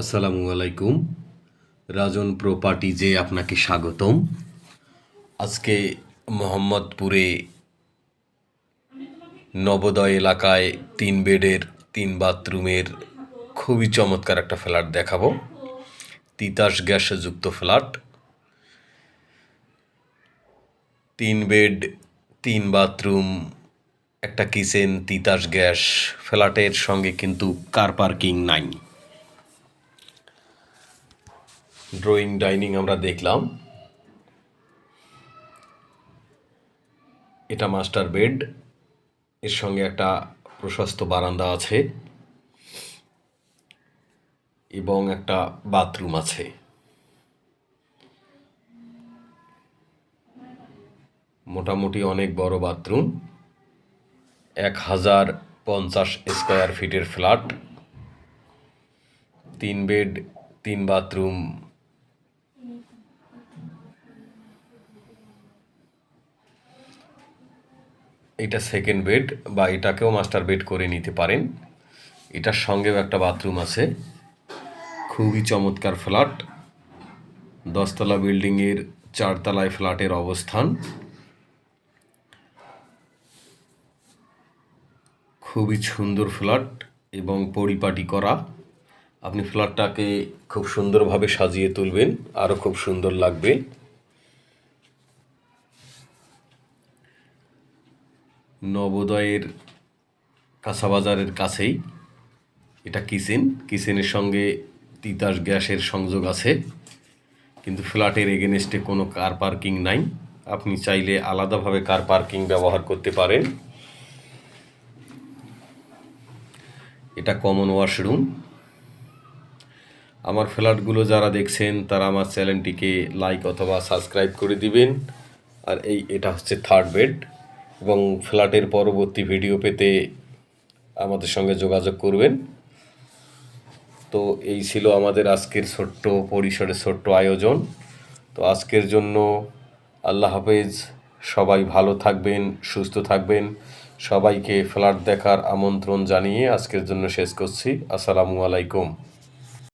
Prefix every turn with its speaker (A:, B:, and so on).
A: আসসালামু আলাইকুম। রাজন প্রপার্টিজে আপনাকে স্বাগতম। আজকে মোহাম্মদপুরে নবোদয় এলাকায় তিন বেডের, তিন বাথরুমের খুবই চমৎকার একটা ফ্ল্যাট দেখাবো। তিতাস গ্যাসে যুক্ত ফ্ল্যাট। তিন বেড, তিন বাথরুম, একটা কিচেন, তিতাস গ্যাস। ফ্ল্যাটের সঙ্গে কিন্তু কার পার্কিং নাই। ড্রয়িং ডাইনিং আমরা দেখলাম। এটা মাস্টার বেড এর সঙ্গে একটা প্রশস্ত বারান্দা আছে। এবং একটা বাথরুম আছে। মোটামুটি অনেক বড় বাথরুম এক হাজার পঞ্চাশ স্কোয়ার ফিটের ফ্ল্যাট তিন বেড তিন বাথরুম এটা সেকেন্ড বেড বা এটাকেও মাস্টার বেড করে নিতে পারেন। এটার সঙ্গেও একটা বাথরুম আছে। খুবই চমৎকার ফ্ল্যাট দশতলা বিল্ডিংয়ের চারতলায় ফ্ল্যাটের অবস্থান। খুবই সুন্দর ফ্ল্যাট এবং পরিপাটি করা। আপনি ফ্ল্যাটটাকে খুব সুন্দরভাবে সাজিয়ে তুলবেন আরও খুব সুন্দর লাগবে। নবোদয়ের কাঁচাবাজারের কাছেই। এটা কিচেন। কিচেনের সঙ্গে তিতাস গ্যাসের সংযোগ আছে। কিন্তু ফ্ল্যাটের এগেনস্টে কোনো কার পার্কিং নাই। আপনি চাইলে আলাদাভাবে কার পার্কিং ব্যবহার করতে পারেন। এটা কমন ওয়াশরুম। আমার ফ্ল্যাটগুলো যারা দেখছেন, তারা আমার চ্যানেলটিকে লাইক অথবা সাবস্ক্রাইব করে দিবেন। আর এই, এটা হচ্ছে থার্ড বেড এবং ফ্ল্যাটের পরবর্তী ভিডিও পেতে আমাদের সঙ্গে যোগাযোগ করবেন। তো এই ছিল আমাদের আজকের ছোট্ট পরিসরের ছোট্ট আয়োজন। তো আজকের জন্য আল্লাহ হাফেজ, সবাই ভালো থাকবেন, সুস্থ থাকবেন। সবাইকে ফ্ল্যাট দেখার আমন্ত্রণ জানিয়ে আজকের জন্য শেষ করছি। আসসালামু আলাইকুম।